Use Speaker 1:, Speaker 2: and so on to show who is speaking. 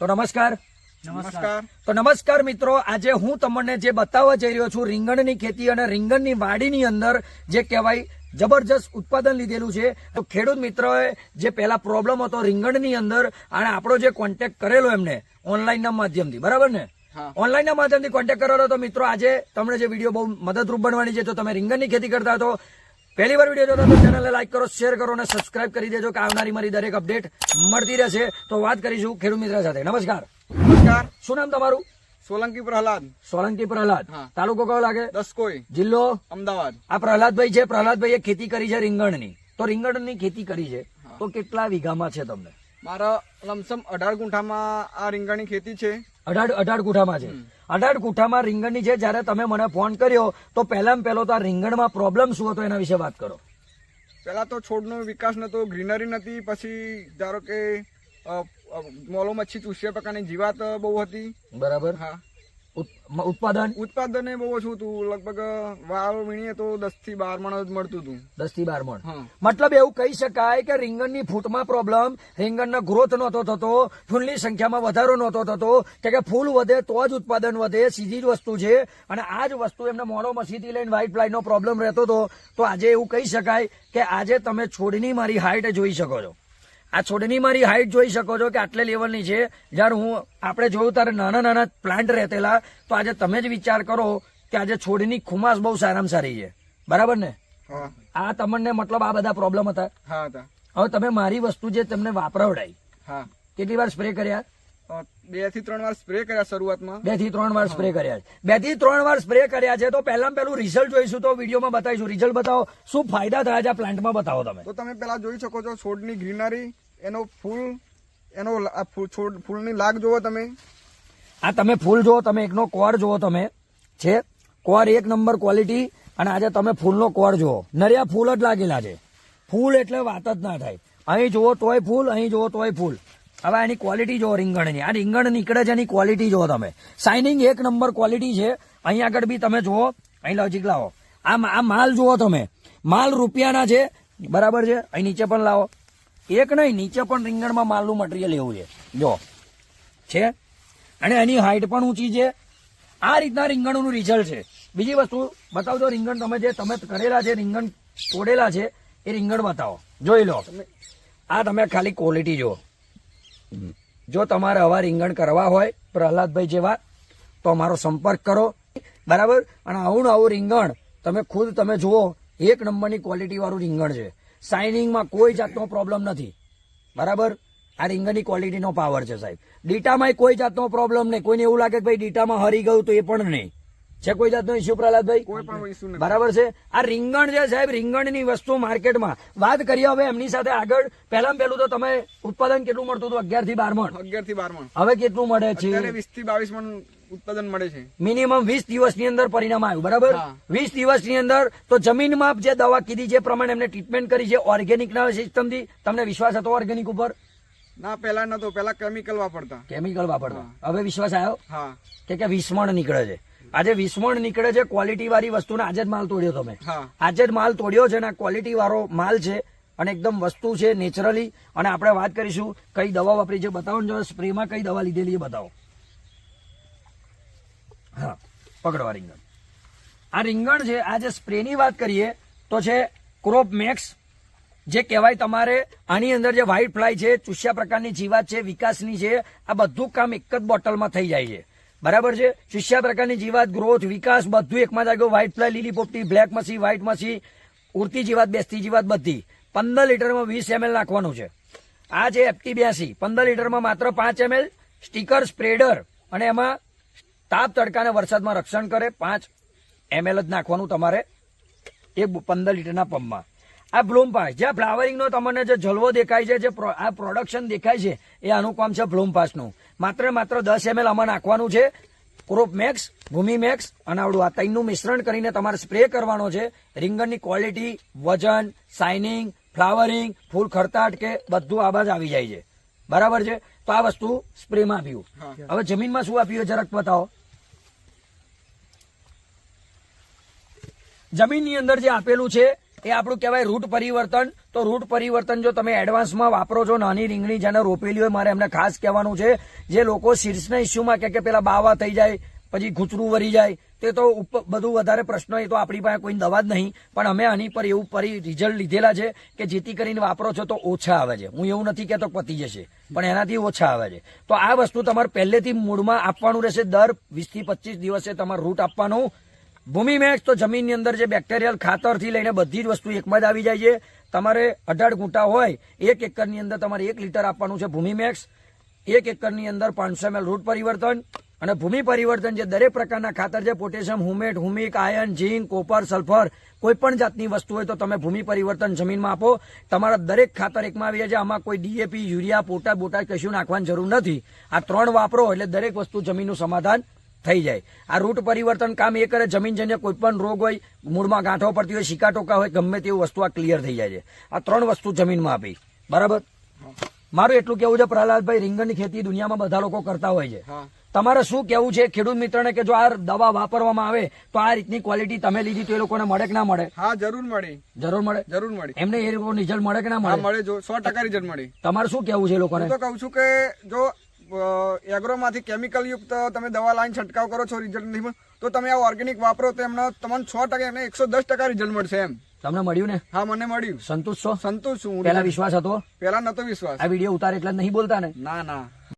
Speaker 1: તો નમસ્કાર.
Speaker 2: નમસ્કાર.
Speaker 1: તો નમસ્કાર મિત્રો આજે હું તમને જે બતાવવા જઈ રહ્યો છું રીંગણની ખેતી અને રીંગણની વાડીની અંદર જે કહેવાય જબરજસ્ત ઉત્પાદન લીધેલું છે તો ખેડૂત મિત્રોએ જે પહેલા પ્રોબ્લેમ હતો રીંગણની અંદર અને આપણો જે કોન્ટેક્ટ કરેલો એમને ઓનલાઈનના માધ્યમથી બરાબર ને? ઓનલાઈનના માધ્યમથી કોન્ટેક્ટ કરેલો તો મિત્રો આજે તમને જે વીડિયો બહુ મદદરૂપ બનવાની છે તો તમે રીંગણની ખેતી કરતા તો પહેલી વાર વીડિયો જોતા તો ચેનલને લાઈક કરો શેર કરો અને સબસ્ક્રાઇબ કરી દેજો કે આવનારી મારી દરેક અપડેટ મળતી રહેશે. તો વાત કરીશું ખેડૂત મિત્ર સાથે. નમસ્કાર.
Speaker 2: નમસ્કાર.
Speaker 1: શું નામ તમારું?
Speaker 2: સોલંકી પ્રહલાદ.
Speaker 1: સોલંકી પ્રહલાદ. તાલુકો કયો લાગે?
Speaker 2: દસકોઈ.
Speaker 1: જિલ્લો?
Speaker 2: અમદાવાદ.
Speaker 1: આ પ્રહલાદભાઈ છે. પ્રહલાદભાઈએ ખેતી કરી છે રીંગણની. તો રીંગણની ખેતી કરી છે. તો કેટલા વીઘામાં છે તમને?
Speaker 2: મારા લમસમ અઢાર ગુંઠામાં આ રીંગણની ખેતી છે.
Speaker 1: અઢાર અઢાર કુઠામાં છે. અઢાર કુઠામાં રીંગણની છે જ્યારે તમે મને ફોન કર્યો તો પહેલામાં પહેલો તો આ રીંગણમાં પ્રોબ્લેમ શું હતો એના વિશે વાત કરો.
Speaker 2: પેલા તો છોડનો વિકાસ નતો ગ્રીનરી નથી પછી ધારો કે મોલો મચ્છી ચૂસ્યા પ્રકારની જીવાત બહુ હતી.
Speaker 1: બરાબર.
Speaker 2: હા.
Speaker 1: ઉત્પાદન
Speaker 2: ઉત્પાદન? એ બહુ ઓછું હતું. લગભગ વાળ વીણીએ તો દસથી બાર મણ જ મળતું હતું.
Speaker 1: દસથી બાર મણ. મતલબ એવું કહી શકાય કે રીંગણની ફૂટમાં પ્રોબ્લેમ રીંગણના ગ્રોથ નહોતો થતો ફૂલની સંખ્યામાં વધારો નહોતો થતો. કે કે ફૂલ વધે તો જ ઉત્પાદન વધે સીધી જ વસ્તુ છે. અને આ જ વસ્તુ એમને મોડો મસીથી લઈને વ્હાઇટ ફ્લાયનો પ્રોબ્લેમ રહેતો હતો. તો આજે એવું કહી શકાય કે આજે તમે છોડની મારી હાઈટ જોઈ શકો છો. આ છોડની મારી હાઈટ જોઈ શકો છો કે આટલે લેવલની છે. જ્યારે હું આપણે જોયું ત્યારે નાના નાના પ્લાન્ટ રહેતેલા તો આજે તમે જ વિચાર કરો કે આજે છોડની ખુમાસ બહુ સારામાં સારી છે. બરાબર ને? આ તમને મતલબ આ બધા પ્રોબ્લેમ હતા. હવે તમે મારી વસ્તુ જે તમને વાપરાવડાઈ કેટલી વાર સ્પ્રે કર્યા?
Speaker 2: બેથી ત્રણ વાર સ્પ્રે કર્યા શરૂઆતમાં.
Speaker 1: બેથી ત્રણ વાર સ્પ્રે કર્યા છે. બેથી ત્રણ વાર સ્પ્રે કર્યા છે તો પહેલા પેલું રિઝલ્ટ જોઈશું તો વિડીયોમાં બતાવીશું. રિઝલ્ટ બતાવો. શું ફાયદા થયા છે આ પ્લાન્ટમાં બતાવો તમે.
Speaker 2: તો તમે પેલા જોઈ શકો છો છોડની ગ્રીનરી એનો ફૂલ, એનો આ ફૂ- છોડ, ફૂલની લાગ જોવો તમે.
Speaker 1: આ તમે ફૂલ જુઓ, તમે એકનો કોર જુઓ તમે. છે? કોર એક નંબર ક્વોલિટી અને આજે તમે ફૂલનો કોર જુઓ. નરિયા ફૂલ જ લાગેલા છે. ફૂલ એટલે વાત જ ના થાય. અહીં જુઓ તોય ફૂલ, અહીં જુઓ તોય ફૂલ. હવે એની ક્વોલિટી જુઓ રીંગણની. આ રીંગણ નીકળે છે એની ક્વોલિટી જુઓ તમે. શાઇનિંગ એક નંબર ક્વોલિટી છે. અહીં આગળ બી તમે જુઓ. અહીં લોજિક લાવો. આ આ માલ જુઓ તમે. માલ રૂપિયાના છે. બરાબર છે? અહીં નીચે પણ લાવો. એક નહીં, નીચે પણ રીંગણમાં માલનું મટીરિયલ એવું છે. જો, છે? અને એની હાઈટ પણ ઊંચી છે. આ રીતના રીંગણનું રિઝલ્ટ છે. બીજી વસ્તુ, બતાવજો રીંગણ તમે જે, તમે કરેલા છે રીંગણ તોડેલા છે, એ રીંગણ બતાવો. જોઈ લો. આ તમે ખાલી ક્વોલિટી જુઓ. જો તમારે આવા રીંગણ કરવા હોય, પ્રહલાદભાઈ જેવા, તો અમારો સંપર્ક કરો. બરાબર? અને આવું આવું રીંગણ તમે ખુદ તમે જુઓ, એક નંબરની ક્વોલિટી વાળું રીંગણ છે. શાઇનિંગમાં કોઈ જાતનો પ્રોબ્લેમ નથી. બરાબર? આ રીંગણની ક્વોલિટીનો પાવર છે સાહેબ. ડીટામાં કોઈ જાતનો પ્રોબ્લેમ નહીં. કોઈને એવું લાગે કે ભાઈ ડીટામાં હરી ગયું તો એ પણ નહીં. છે કોઈ જાતનો ઇસ્યુ પ્રહલાદભાઈ?
Speaker 2: કોઈ પણ ઇસ્યુ
Speaker 1: બરાબર છે? આ રીંગણ છે સાહેબ રીંગણની વસ્તુ માર્કેટમાં વાત કરીએ હવે એમની સાથે આગળ. પહેલા પહેલું તો તમે ઉત્પાદન કેટલું મળતું હતું? અગિયારથી બાર મણ.
Speaker 2: અગિયારથી બાર મણ.
Speaker 1: હવે કેટલું મળે છે?
Speaker 2: વીસથી બાવીસ મણ ઉત્પાદન મળે છે.
Speaker 1: મિનિમમ વીસ દિવસની અંદર પરિણામ આવ્યું બરાબર. વીસ દિવસની અંદર તો જમીનમાં જે દવા કીધી જે પ્રમાણે એમને ટ્રીટમેન્ટ કરી છે ઓર્ગેનિક ના સિસ્ટમથી તમને વિશ્વાસ હતો ઓર્ગેનિક ઉપર?
Speaker 2: ના પેલા નતો પેલા કેમિકલ વાપરતા.
Speaker 1: કેમિકલ વાપરતા. હવે વિશ્વાસ આવ્યો?
Speaker 2: હા.
Speaker 1: કે કે વિસ્મણ નીકળે છે. આજે વિસ્મણ નીકળે છે ક્વોલિટી વાળી વસ્તુને આજે જ માલ તોડ્યો તમે. આજે જ માલ તોડ્યો છે અને ક્વોલિટી વાળો માલ છે અને એકદમ વસ્તુ છે નેચરલી અને આપણે વાત કરીશું કઈ દવા વાપરી છે બતાવો ને સ્પ્રેમાં કઈ દવા લીધેલી બતાવો. હા પકડવા રીંગણ. આ રીંગણ છે, આ જે સ્પ્રેની વાત કરીએ, તો છે ક્રોપ મેક્સ, જે કહેવાય તમારે આની અંદર જે વ્હાઇટ ફ્લાય છે, ચૂસ્યા પ્રકારની જીવાત છે, વિકાસની છે, આ બધું કામ એક જ બોટલમાં થઈ જાય છે. બરાબર છે? ચૂસ્યા પ્રકારની જીવાત ગ્રોથ વિકાસ, બધું એકમાં જ આવ્યું વ્હાઇટ ફ્લાય લીલી પોપટી બ્લેક મસી વ્હાઇટ મસી ઉડતી જીવાત, બેસતી જીવાત બધી. પંદર લીટરમાં વીસ એમએલ નાખવાનું છે. આ છે એફટી બ્યાસી. પંદર લીટરમાં માત્ર પાંચ એમએલ સ્ટીકર સ્પ્રેડર અને એમાં તાપ તડકા અને વરસાદમાં રક્ષણ કરે. પાંચ એમએલ જ નાખવાનું તમારે એ પંદર લીટરના પંપમાં. આ બ્લૂમ પાસ જ્યાં ફ્લાવરિંગનો તમને જે જલવો દેખાય છે જે આ પ્રોડક્શન દેખાય છે એ આનું કામ છે બ્લૂમ પાસનું. માત્ર માત્ર દસ એમએલ આમાં નાખવાનું છે. ક્રોપ મેક્સ ભૂમિ મેક્સ અને આવડું આ ત્રણનું મિશ્રણ કરીને તમારે સ્પ્રે કરવાનો છે. રીંગણની ક્વોલિટી વજન શાઇનિંગ ફ્લાવરિંગ ફૂલ ખરતાટ કે બધું આબાજ આવી જાય છે. બરાબર છે? તો આ વસ્તુ સ્પ્રેમાં આપ્યું. હવે જમીનમાં શું આપ્યું જરાક બતાવો. જમીનની અંદર જે આપેલું છે, એ આપણું કહેવાય રૂટ પરિવર્તન. તો રૂટ પરિવર્તન જો તમે એડવાન્સમાં વાપરો છો, નાની રીંગણી જેને રોપેલી હોય, મારે એમને ખાસ કહેવાનું છે, જે લોકો શીર્ષના ઇસ્યુમાં કે કે પેલા બાવા થઈ જાય, પછી ઘૂંચરું વરી જાય, તે તો બધું વધારે પ્રશ્ન એ તો આપણી પાસે કોઈ દવા જ નહીં. પણ અમે આની પર એવું પરી રિઝલ્ટ લીધેલા છે કે જેથી કરીને વાપરો છો તો ઓછા આવે છે. હું એવું નથી કહેતો પતી જશે, પણ એનાથી ઓછા આવે છે. તો આ વસ્તુ તમારે પહેલેથી મૂળમાં આપવાનું રહેશે. દર વીસથી પચીસ દિવસે તમારે રૂટ આપવાનું. ભૂમિ મેક્સ તો જમીનની અંદર જે બેક્ટેરિયલ ખાતરથી લઈને બધી જ વસ્તુ એકમાં જ આવી જાય છે. તમારે અઢાર ગુંટા હોય, એક એકરની અંદર તમારે એક લીટર આપવાનું છે ભૂમિ મેક્સ એક એકરની અંદર પાંચસો એમએલ રૂટ પરિવર્તન અને ભૂમિ પરિવર્તન જે દરેક પ્રકારના ખાતર છે, potassium, humate, humic iron zinc, copper, sulphur, કોઈ પણ જાતની વસ્તુ હોય તો તમે ભૂમિ પરિવર્તન જમીનમાં આપો. તમારા દરેક ખાતર એકમાં આવી જાય છે. આમાં કોઈ ડીએપી, યુરિયા પોટા બોટા કશું નાખવાની જરૂર નથી. આ ત્રણ વાપરો એટલે દરેક વસ્તુ જમીનનું સમાધાન થઈ જાય. આ રૂટ પરિવર્તન કામ એ કરે જમીનજન્ય કોઈ પણ રોગ હોય મૂળમાં ગાંઠો પડતી હોય શિકા ટોકા હોય ગમે તેવું વસ્તુ આ ક્લિયર થઈ જાય છે. આ ત્રણ વસ્તુ જમીનમાં આપી. બરાબર? મારું એટલું કેવું છે પ્રહલાદભાઈ રીંગણની ખેતી દુનિયામાં બધા લોકો કરતા હોય છે. તમારે શું કેવું છે ખેડૂત મિત્રને કે જો આ દવા વાપરવામાં આવે તો આ રીતની ક્વોલિટી તમે લીધી તો એ લોકોને મળે કે ના મળે?
Speaker 2: હા જરૂર મળે.
Speaker 1: જરૂર મળે?
Speaker 2: જરૂર મળે.
Speaker 1: એમને એ લોકો રિઝલ્ટ મળે કે ના મળે?
Speaker 2: મળે જો સો ટકા રિઝલ્ટ મળે.
Speaker 1: તમારે શું કેવું છે એ લોકોને?
Speaker 2: તો કહું છું કે જો એગ્રોમાંથી કેમિકલ યુક્ત તમે દવા લાઈન છંટકાવ કરો છો રિઝલ્ટ નથી તો તમે આ ઓર્ગેનિક વાપરો તો એમના તમને સો ટકા એમને એકસો દસ ટકા રિઝલ્ટ મળશે એમ.
Speaker 1: તમને મળ્યું ને?
Speaker 2: હા મને મળ્યું.
Speaker 1: સંતુષ્ટ છો?
Speaker 2: સંતોષ છું હું
Speaker 1: પેલા વિશ્વાસ હતો?
Speaker 2: પેલા નતો વિશ્વાસ.
Speaker 1: આ વીડિયો ઉતારે એટલે નહીં બોલતા ને?
Speaker 2: ના ના.